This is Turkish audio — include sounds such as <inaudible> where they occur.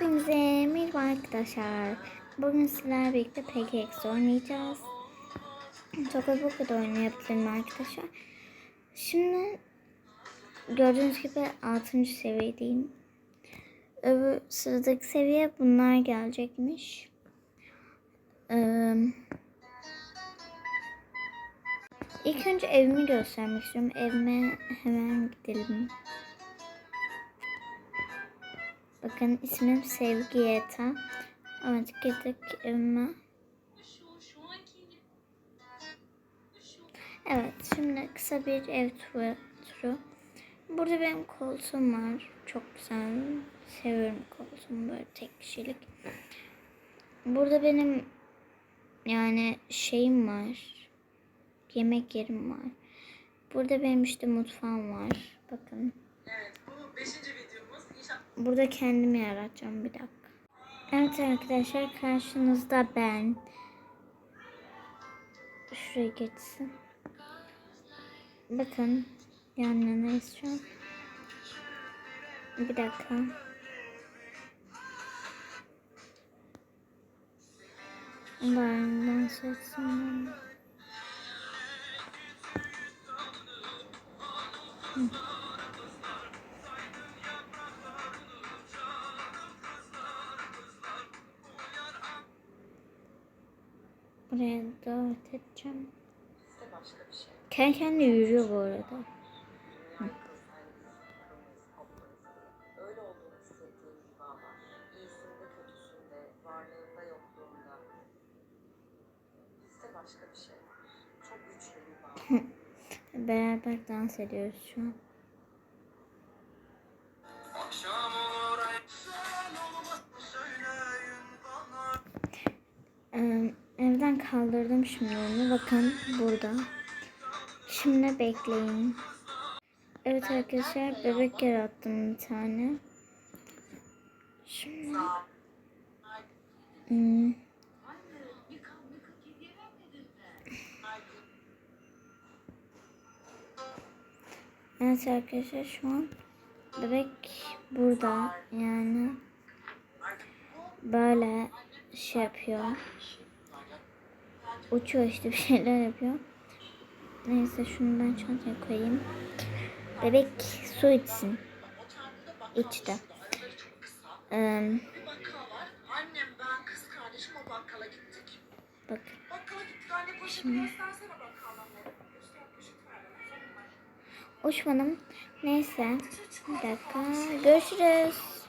Hepinize merhaba arkadaşlar. Bugün sizlerle birlikte PKX oynayacağız. Çok bu kadar oynayabilirim arkadaşlar. Şimdi gördüğünüz gibi 6. seviyedeyim. Öbür sıradaki seviye bunlar gelecekmiş. Ee, ilk önce evimi göstermek istiyorum. Evime hemen gidelim. Bakın ismim Sevgi Yeta. Evet girdik evime. Evet şimdi kısa bir ev turu. Burada benim koltuğum var. Çok güzel. Seviyorum koltuğumu böyle tek kişilik. Burada benim yani şeyim var. Yemek yerim var. Burada benim işte mutfağım var. Bakın. Evet, bu beşinci Burada kendimi yaratacağım bir dakika. Evet arkadaşlar karşınızda ben. Şuraya geçsin. Bakın yan yanayız şu. Bir dakika. Barinden seçsin. Buraya davet edeceğim. şey. Kendi kendine yürüyor bu arada. Dünyayı kızlarınız, kırmızı koplarınız. Öyle <laughs> evden kaldırdım şimdi onu. Bakın burada. Şimdi bekleyin. Evet arkadaşlar bebek yarattım bir tane. Şimdi hmm, Evet arkadaşlar şu an bebek burada yani böyle şey yapıyor. Uçuyor işte bir şeyler yapıyor. Neyse şunu ben çantaya koyayım. Bebek su içsin. İçti. Ee, bak. Bana. Uçmadım. Neyse. Bir dakika. Görüşürüz.